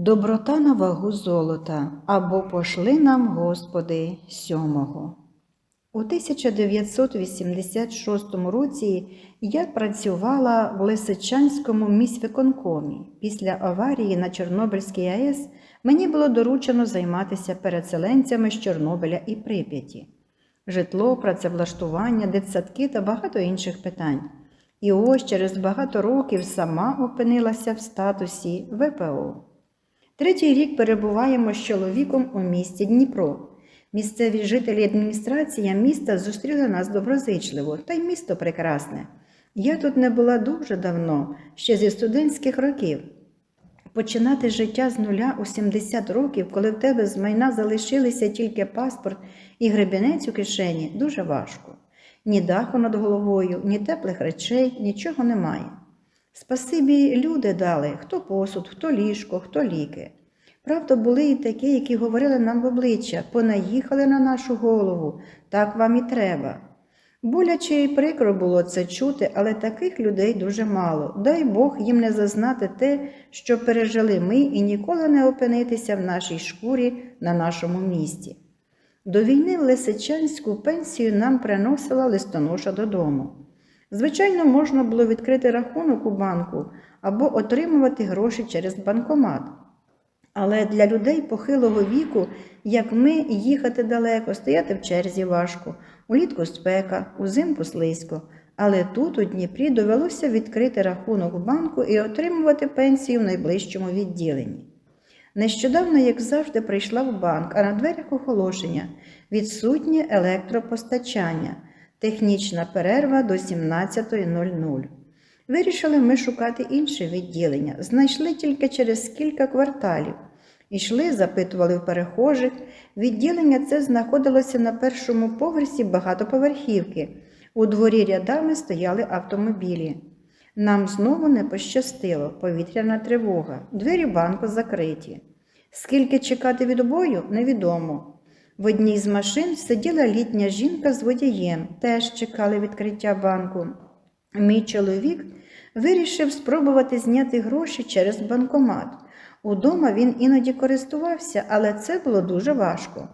Доброта на вагу золота або пошли нам, Господи, сьомого. У 1986 році я працювала в Лисичанському міськвиконкомі. Після аварії на Чорнобильській АЕС мені було доручено займатися переселенцями з Чорнобиля і Прип'яті. Житло, працевлаштування, дитсадки та багато інших питань. І ось через багато років сама опинилася в статусі ВПО. Третій рік перебуваємо з чоловіком у місті Дніпро. Місцеві жителі адміністрація міста зустріли нас доброзичливо, та й місто прекрасне. Я тут не була дуже давно, ще зі студентських років. Починати життя з нуля у 70 років, коли в тебе з майна залишилися тільки паспорт і гребінець у кишені, дуже важко. Ні даху над головою, ні теплих речей, нічого немає. Спасибі люди дали хто посуд, хто ліжко, хто ліки. Правда, були і такі, які говорили нам в обличчя, понаїхали на нашу голову, так вам і треба. Боляче і прикро було це чути, але таких людей дуже мало. Дай Бог їм не зазнати те, що пережили ми, і ніколи не опинитися в нашій шкурі на нашому місці. До війни в Лисичанську пенсію нам приносила листоноша додому. Звичайно, можна було відкрити рахунок у банку або отримувати гроші через банкомат. Але для людей похилого віку, як ми, їхати далеко, стояти в черзі важко, улітку спека, узимку слизько. Але тут, у Дніпрі, довелося відкрити рахунок в банку і отримувати пенсію в найближчому відділенні. Нещодавно, як завжди, прийшла в банк, а на дверях оголошення відсутнє електропостачання, технічна перерва до 17.00. Вирішили ми шукати інше відділення, знайшли тільки через кілька кварталів. Ішли, запитували в перехожих. Відділення це знаходилося на першому поверсі багатоповерхівки. У дворі рядами стояли автомобілі. Нам знову не пощастило, повітряна тривога, двері банку закриті. Скільки чекати відбою, невідомо. В одній з машин сиділа літня жінка з водієм, теж чекали відкриття банку. Мій чоловік вирішив спробувати зняти гроші через банкомат. Удома він іноді користувався, але це було дуже важко.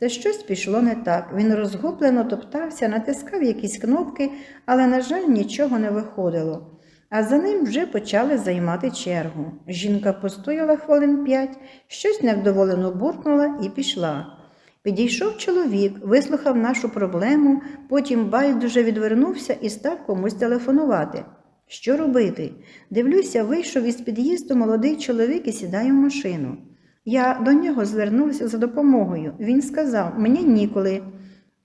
Та щось пішло не так. Він розгублено топтався, натискав якісь кнопки, але, на жаль, нічого не виходило. А за ним вже почали займати чергу. Жінка постояла хвилин п'ять, щось невдоволено буркнула і пішла. Підійшов чоловік, вислухав нашу проблему, потім байдуже відвернувся і став комусь телефонувати. Що робити? Дивлюся, вийшов із під'їзду молодий чоловік і сідає в машину. Я до нього звернувся за допомогою. Він сказав, мені ніколи.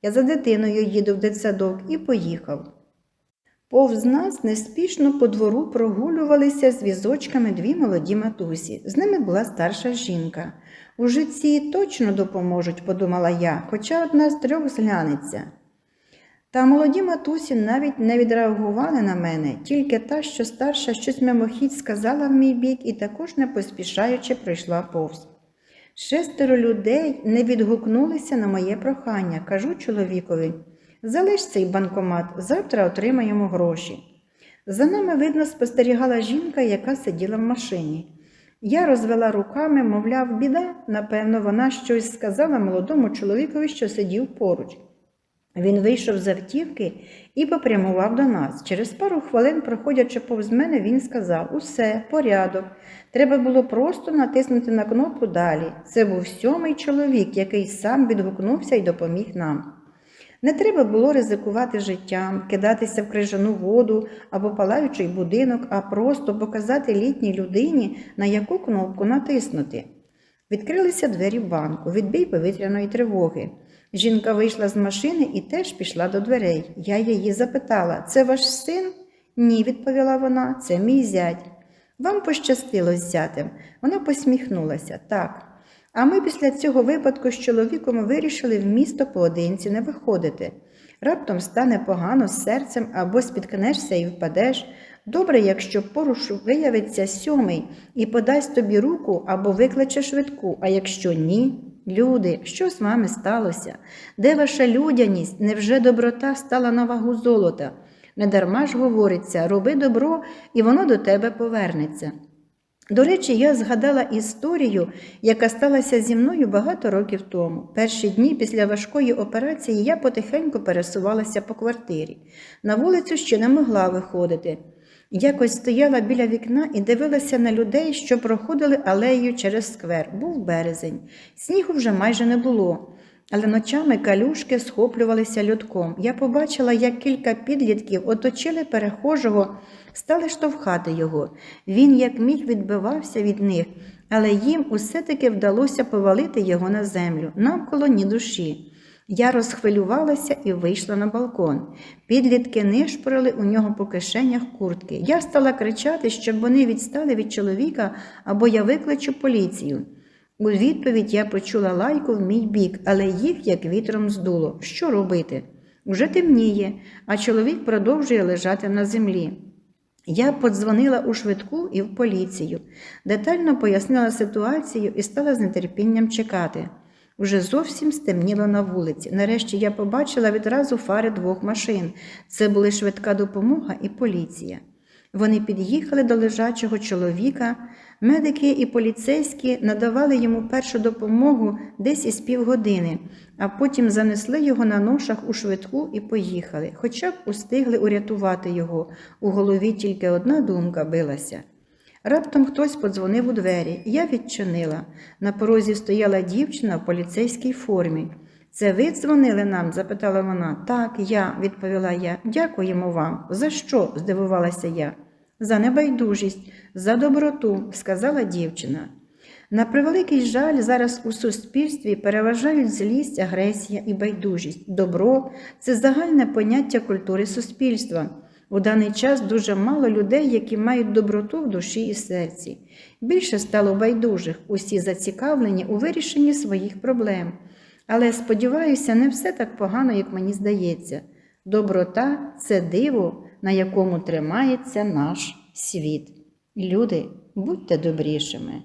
Я за дитиною їду в дитсадок і поїхав. Повз нас неспішно по двору прогулювалися з візочками дві молоді матусі. З ними була старша жінка. Уже ці точно допоможуть, подумала я, хоча одна з трьох зглянеться. Та молоді матусі навіть не відреагували на мене, тільки та, що старша щось мимохідь сказала в мій бік і також не поспішаючи пройшла повз. Шестеро людей не відгукнулися на моє прохання, кажу чоловікові. Залиш цей банкомат, завтра отримаємо гроші. За нами, видно, спостерігала жінка, яка сиділа в машині. Я розвела руками, мовляв, біда, напевно, вона щось сказала молодому чоловікові, що сидів поруч. Він вийшов з автівки і попрямував до нас. Через пару хвилин, проходячи повз мене, він сказав: Усе, порядок. Треба було просто натиснути на кнопку далі. Це був сьомий чоловік, який сам відгукнувся і допоміг нам. Не треба було ризикувати життям, кидатися в крижану воду або палаючий будинок, а просто показати літній людині, на яку кнопку натиснути. Відкрилися двері банку, відбій повітряної тривоги. Жінка вийшла з машини і теж пішла до дверей. Я її запитала це ваш син? Ні, відповіла вона, це мій зять. Вам пощастило з зятем. Вона посміхнулася. Так. А ми після цього випадку з чоловіком вирішили в місто поодинці не виходити. Раптом стане погано з серцем або спіткнешся і впадеш. Добре, якщо поруч виявиться сьомий і подасть тобі руку або викличе швидку, а якщо ні, люди, що з вами сталося? Де ваша людяність? Невже доброта стала на вагу золота? Недарма ж говориться, роби добро, і воно до тебе повернеться. До речі, я згадала історію, яка сталася зі мною багато років тому. Перші дні після важкої операції я потихеньку пересувалася по квартирі. На вулицю ще не могла виходити. Якось стояла біля вікна і дивилася на людей, що проходили алеєю через сквер. Був березень. Снігу вже майже не було. Але ночами калюшки схоплювалися льотком. Я побачила, як кілька підлітків оточили перехожого, стали штовхати його. Він, як міг, відбивався від них, але їм усе таки вдалося повалити його на землю, навколо ні душі. Я розхвилювалася і вийшла на балкон. Підлітки нишпорили у нього по кишенях куртки. Я стала кричати, щоб вони відстали від чоловіка або я викличу поліцію. У відповідь я почула лайку в мій бік, але їх як вітром здуло. Що робити? Уже темніє, а чоловік продовжує лежати на землі. Я подзвонила у швидку і в поліцію, детально пояснила ситуацію і стала з нетерпінням чекати. Уже зовсім стемніло на вулиці. Нарешті я побачила відразу фари двох машин. Це були швидка допомога і поліція. Вони під'їхали до лежачого чоловіка. Медики і поліцейські надавали йому першу допомогу десь із півгодини, а потім занесли його на ношах у швидку і поїхали, хоча б устигли урятувати його. У голові тільки одна думка билася. Раптом хтось подзвонив у двері. Я відчинила. На порозі стояла дівчина в поліцейській формі. Це ви дзвонили нам? запитала вона. Так, я, відповіла я. Дякуємо вам. За що? здивувалася я. За небайдужість, за доброту, сказала дівчина. На превеликий жаль, зараз у суспільстві переважають злість, агресія і байдужість. Добро це загальне поняття культури суспільства. У даний час дуже мало людей, які мають доброту в душі і серці. Більше стало байдужих, усі зацікавлені у вирішенні своїх проблем. Але сподіваюся, не все так погано, як мені здається. Доброта це диво, на якому тримається наш світ. Люди, будьте добрішими.